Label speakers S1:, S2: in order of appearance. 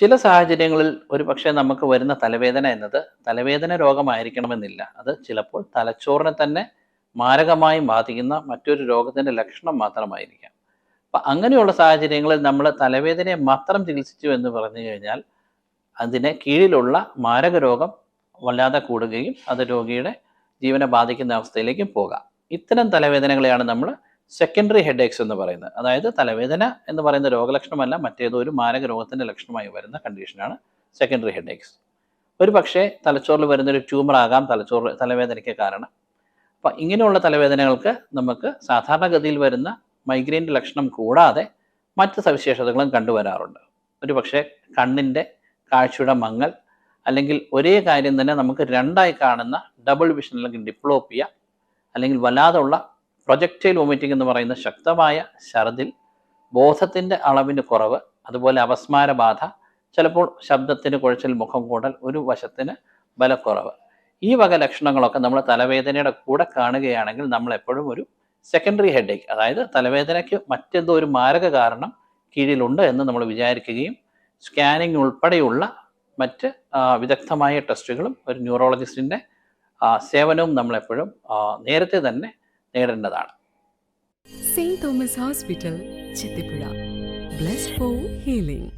S1: ചില സാഹചര്യങ്ങളിൽ ഒരു പക്ഷേ നമുക്ക് വരുന്ന തലവേദന എന്നത് തലവേദന രോഗമായിരിക്കണമെന്നില്ല. അത് ചിലപ്പോൾ തലച്ചോറിനെ തന്നെ മാരകമായി ബാധിക്കുന്ന മറ്റൊരു രോഗത്തിന്റെ ലക്ഷണം മാത്രമായിരിക്കാം. അപ്പം അങ്ങനെയുള്ള സാഹചര്യങ്ങളിൽ നമ്മൾ തലവേദനയെ മാത്രം ചികിത്സിച്ചു എന്ന് പറഞ്ഞു കഴിഞ്ഞാൽ അതിന് കീഴിലുള്ള മാരക രോഗം വല്ലാതെ കൂടുകയും അത് രോഗിയുടെ ജീവനെ ബാധിക്കുന്ന അവസ്ഥയിലേക്കും പോകാം. ഇത്തരം തലവേദനകളെയാണ് നമ്മൾ സെക്കൻഡറി ഹെഡ് ഹെഡേക്സ് എന്ന് പറയുന്നത്. അതായത് തലവേദന എന്ന് പറയുന്ന രോഗലക്ഷണമല്ല മറ്റേതോ ഒരു മാരക രോഗത്തിന്റെ ലക്ഷണമായി വരുന്ന കണ്ടീഷനാണ് സെക്കൻഡറി ഹെഡ് ഹെഡേക്സ് ഒരു പക്ഷേ തലച്ചോറിൽ വരുന്നൊരു ട്യൂമർ ആകാം തലച്ചോറ് തലവേദനയ്ക്ക് കാരണം. അപ്പം ഇങ്ങനെയുള്ള തലവേദനകൾക്ക് നമുക്ക് സാധാരണഗതിയിൽ വരുന്ന മൈഗ്രെയിന്റെ ലക്ഷണം കൂടാതെ മറ്റ് സവിശേഷതകളും കണ്ടുവരാറുണ്ട്. ഒരു പക്ഷേ കണ്ണിന്റെ കാഴ്ചയുടെ മങ്ങൽ അല്ലെങ്കിൽ ഒരേ കാര്യം തന്നെ നമുക്ക് രണ്ടായി കാണുന്ന ഡബിൾ വിഷൻ അല്ലെങ്കിൽ ഡിപ്ലോപ്പിയ അല്ലെങ്കിൽ വല്ലാതുള്ള പ്രൊജക്റ്റൈൽ വൊമിറ്റിംഗ് എന്ന് പറയുന്ന ശക്തമായ ഛർദിൽ ബോധത്തിന്റെ അളവിന് കുറവ് അതുപോലെ അപസ്മാരബാധ ചിലപ്പോൾ ശബ്ദത്തിന് കുഴച്ചിൽ മുഖം കൂടൽ ഒരു വശത്തിന് ബലക്കുറവ്. ഈ വക ലക്ഷണങ്ങളൊക്കെ നമ്മൾ തലവേദനയുടെ കൂടെ കാണുകയാണെങ്കിൽ നമ്മൾ എപ്പോഴും ഒരു സെക്കൻഡറി ഹെഡേക്ക് അതായത് തലവേദനയ്ക്ക് മറ്റെന്തോ ഒരു മാരക കാരണം കീഴിലുണ്ട് എന്ന് നമ്മൾ വിചാരിക്കുകയും സ്കാനിങ് ഉൾപ്പെടെയുള്ള മറ്റ് വിദഗ്ധമായ ടെസ്റ്റുകളും ഒരു ന്യൂറോളജിസ്റ്റിന്റെ സേവനവും നമ്മളെപ്പോഴും നേരത്തെ തന്നെ നേടേണ്ടതാണ്
S2: saint Thomas hospital Chithipuzha. Bless for healing